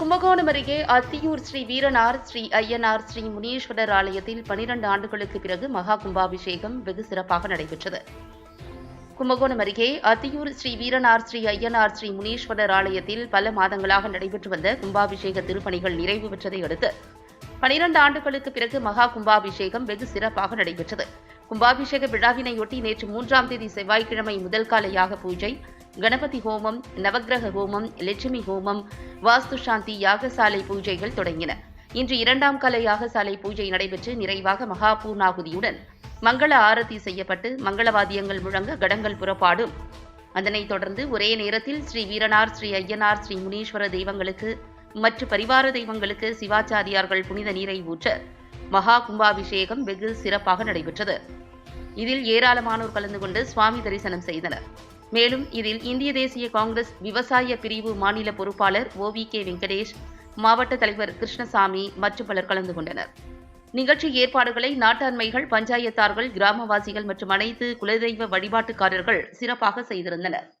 கும்பகோணம் அருகே அத்தியூர் ஸ்ரீ வீரனார் ஸ்ரீ ஐயனார் ஸ்ரீ முனீஸ்வரர் ஆலயத்தில் பனிரெண்டு ஆண்டுகளுக்கு பிறகு மகா கும்பாபிஷேகம் வெகு சிறப்பாக நடைபெற்றது. கும்பகோணம் அருகே அத்தியூர் ஸ்ரீ வீரனார் ஸ்ரீ ஐயனார் ஸ்ரீ முனீஸ்வரர் ஆலயத்தில் பல மாதங்களாக நடைபெற்று வந்த கும்பாபிஷேக திருப்பணிகள் நிறைவு பெற்றதை அடுத்து பனிரெண்டு ஆண்டுகளுக்கு பிறகு மகா கும்பாபிஷேகம் வெகு சிறப்பாக நடைபெற்றது. கும்பாபிஷேக விழாவினையொட்டி நேற்று மூன்றாம் தேதி செவ்வாய்க்கிழமை முதல் கால யாக பூஜை கணபதி ஹோமம் நவக்கிரக ஹோமம் லட்சுமி ஹோமம் வாஸ்து சாந்தி யாகசாலை பூஜைகள் தொடங்கின. இன்று இரண்டாம் கால யாகசாலை பூஜை நடைபெற்று நிறைவாக மகா பூர்ணாகுதியுடன் மங்கள ஆரத்தி செய்யப்பட்டு மங்களவாதியங்கள் முழங்க கடங்கள் புறப்பாடும். அதனைத் தொடர்ந்து ஒரே நேரத்தில் ஸ்ரீ வீரனார் ஸ்ரீ ஐயனார் ஸ்ரீ முனீஸ்வர தெய்வங்களுக்கு மற்ற பரிவார தெய்வங்களுக்கு சிவாச்சாரியார்கள் புனித நீரை ஊற்ற மகா கும்பாபிஷேகம் வெகு சிறப்பாக நடைபெற்றது. இதில் ஏராளமானோர் கலந்து கொண்டு சுவாமி தரிசனம் செய்தனர். மேலும் இதில் இந்திய தேசிய காங்கிரஸ் விவசாய பிரிவு மாநில பொறுப்பாளர் ஓவி கே வெங்கடேஷ் மாவட்ட தலைவர் கிருஷ்ணசாமி மற்றும் பலர் கலந்து கொண்டனர். நிகழ்ச்சி ஏற்பாடுகளை நாட்டாண்மைகள் பஞ்சாயத்தார்கள் கிராமவாசிகள் மற்றும் அனைத்து குலதெய்வ வழிபாட்டுக்காரர்கள் சிறப்பாக செய்திருந்தனர்.